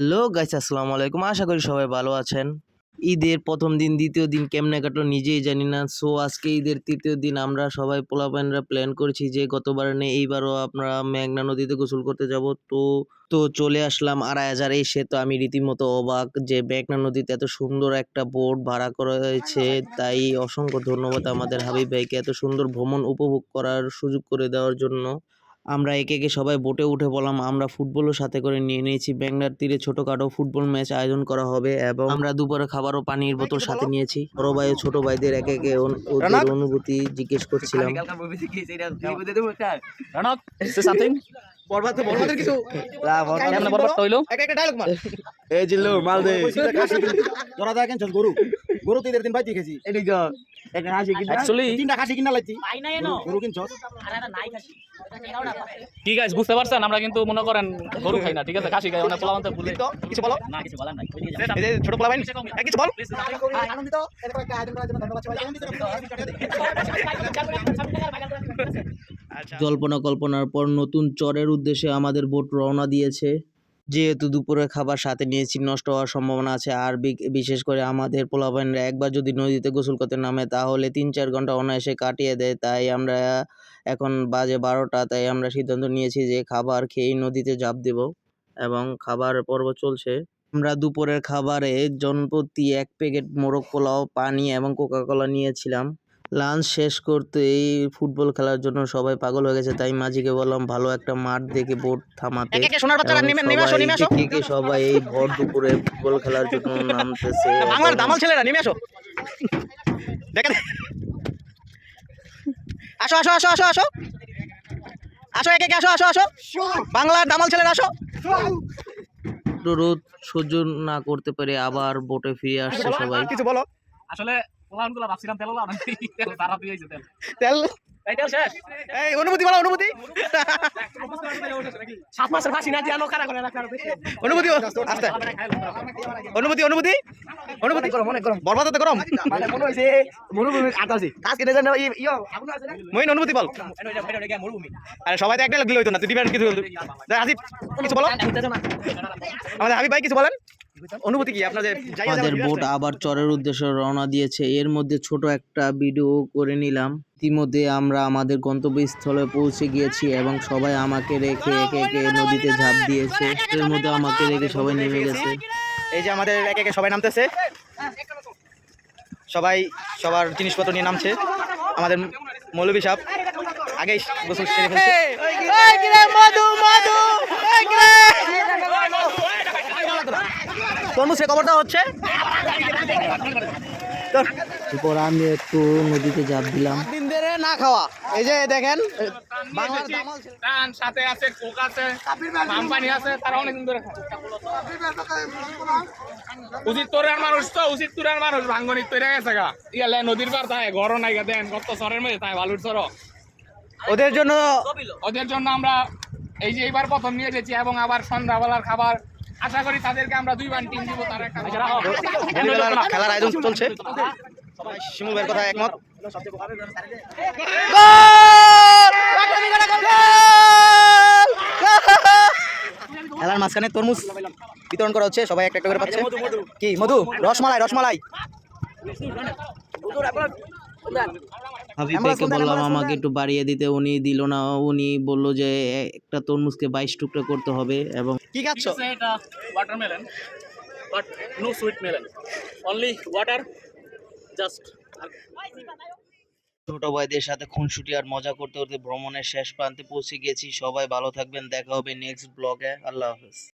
Hello guys, আসসালামু আলাইকুম। আশা করি সবাই ভালো আছেন। ঈদের প্রথম দিন, দ্বিতীয় দিন কেমনে কাটলো নিজেই জানি না। সো আজকে ঈদের তৃতীয় দিন আমরা সবাই পোলাপাইনরা প্ল্যান করেছি যে গতবার নেই এইবারও আমরা মেঘনা নদীতে গোসল করতে যাব। তো তো চলে আসলাম আড়াই হাজার এসে। তো আমি রীতিমতো অবাক যে মেঘনা নদীতে এত সুন্দর একটা বোট ভাড়া করা হয়েছে। তাই অসংখ্য ধন্যবাদ আমাদের হাবিব ভাইকে এত সুন্দর ভ্রমণ উপভোগ করার সুযোগ করে দেওয়ার জন্য। আমরা একে একে সবাই বোটে উঠে বললাম আমরা ফুটবলও সাথে করে নিয়ে নিয়েছি। ব্যাংলার তীরে ছোটখাটো ফুটবল ম্যাচ আয়োজন করা হবে এবং আমরা দুপুরে খাবার ও পানির বোতল সাথে নিয়েছি। বড় ভাই ও ছোট ভাইদের একে একে ওদের অনুভূতি জিজ্ঞেস করছিলাম। সে সামথিং বরবাদ তো বরবাদের কিছু কেমন বরবাদ হইল? একটা একটা গরু খাসি। বুঝতে পারছেন? আমরা কিন্তু মনে করেন গরু খাই না ঠিক আছে? খাসি খাই অনেক পোলাপান তো ভুলে কিছু বলো? না কিছু বলার নাই। এই যে ছোট পোলা কিছু বল? আনন্দিত? এরকম একটা আয়োজন করার জন্য ধন্যবাদ সবাইকে। আচ্ছা। জল্পনা কল্পনার পর নতুন চরের উদ্দেশ্যে আমাদের বোট রওনা দিয়েছে। যেহেতু দুপুরের খাবার সাথে নিয়েছি, নষ্ট হওয়ার সম্ভাবনা আছে। আর বিশেষ করে আমাদের পোলাপাইনরা একবার যদি নদীতে গোসল করতে নামে, তাহলে তিন চার ঘণ্টা অনায়াসে কাটিয়ে দেয়। তাই আমরা এখন বাজে বারোটা, তাই আমরা সিদ্ধান্ত নিয়েছি যে খাবার খেয়েই নদীতে ঝাঁপ দেব এবং খাবার পর্ব চলছে। আমরা দুপুরের খাবারে জনপ্রতি এক প্যাকেট মোরগ পোলাও, পানি এবং কোকা কোলা নিয়েছিলাম। লাঞ্চ শেষ করতে এই ফুটবল খেলার জন্য সবাই পাগল হয়ে গেছে তাই মাঝিকে বললাম ভালো একটা মাঠ দেখে বোট থামাতে। সবাই এই ভর দুপুরে ফুটবল খেলার জন্য নামতেছে। বাংলার দামাল ছেলেরা নেমে আসো। দেখেন। আসো আসো আসো আসো আসো। আসো একে একে আসো আসো আসো। বাংলার দামাল ছেলেরা আসো। রোদ সহ্য না করতে পারে আবার বোটে ফিরে আসছে সবাই। কিছু বলো। আসলে পোলাপানগুলো ভাবছিলাম তেল না। তেল তারা দিয়ে তেল। তেল? এই তেল শেষ। এই অনুমতি বলো অনুমতি। সাত মাসের ফাঁসি না দিয়ে কারা করে অনুমতি আস্তে অনুমতি অনুমতি। অনুমতি। গরম অনেক গরম বরবাদ গরম। হইছে মরুভূমির আটা আছে। আজকে দেখেন ইয়ো? মইন অনুমতি বল। মরুভূমি। আরে সবাই তো একটা লাগলে হইতো না তুই ডিফারেন্ট কিছু বলো। আমাদের হাবিব ভাই কিছু বলেন? অনুভূতি কি? আপনাদের আমাদের বোট আবার চরের উদ্দেশ্যে রওনা দিয়েছে। এর মধ্যে ছোট একটা ভিডিও করে নিলাম। ইতিমধ্যে আমরা আমাদের গন্তব্যস্থলে পৌঁছে গিয়েছি এবং সবাই আমাকে রেখে একে একে নদীতে ঝাঁপ দিয়েছে। এর মধ্যে আমাকে রেখে সবাই নেমে গেছে। এই যে আমাদের একে একে সবাই নামতেছে। সবাই সবার জিনিসপত্র নিয়ে নামছে। আমাদের মৌলবী সাহেব আগেই গোসল সেরে ফেলছে। তরমুজ রে খবরটা হচ্ছে? এরপর আমি একটু নদীতে ঝাঁপ দিলাম। দিন ধরে না খাওয়া। এই যে দেখেন বাংলার দামাল টান সাথে আছে কোক আছে কোম্পানি আছে তারা অনেক দিন ধরে খায়। উচিত তোরার মানুষ তো উচিত তোরার মানুষ। ভাঙ্গনি তৈরি গেছে গা। ইয়ালে নদীর পার তাই ঘর নাই গা দেন কত সরের মধ্যে তাই বালুর সর ওদের জন্য ওদের জন্য আমরা এই যে এইবার প্রথম নিয়ে এসেছি এবং আবার সন্ধ্যাবেলার খাবার আশা করি তাদেরকে আমরা দুই টিম দিব তারা একটা ভলিবলের খেলার আয়োজন চলছে। সবাই শিমুল ভাইয়ের কথা একমত। খেলার মাঝখানে তরমুজ বিতরণ করা হচ্ছে সবাই একটা একটা করে পাচ্ছে। কি মধু? রসমালাই রসমালাই। ভাইকে বললাম আমাকে একটু বাড়িয়ে দিতে। উনি দিল না উনি বলল যে একটা তরমুজকে বাইশ টুকরা করতে হবে এবং কি খাচ্ছ? এটা watermelon but no sweet melon only water just ছোট ভাইদের সাথে খুনসুটি আর মজা করতে করতে ভ্রমণের শেষ প্রান্তে পৌঁছে গেছি। সবাই ভালো থাকবেন দেখা হবে নেক্সট ব্লগে আল্লাহ হাফেজ।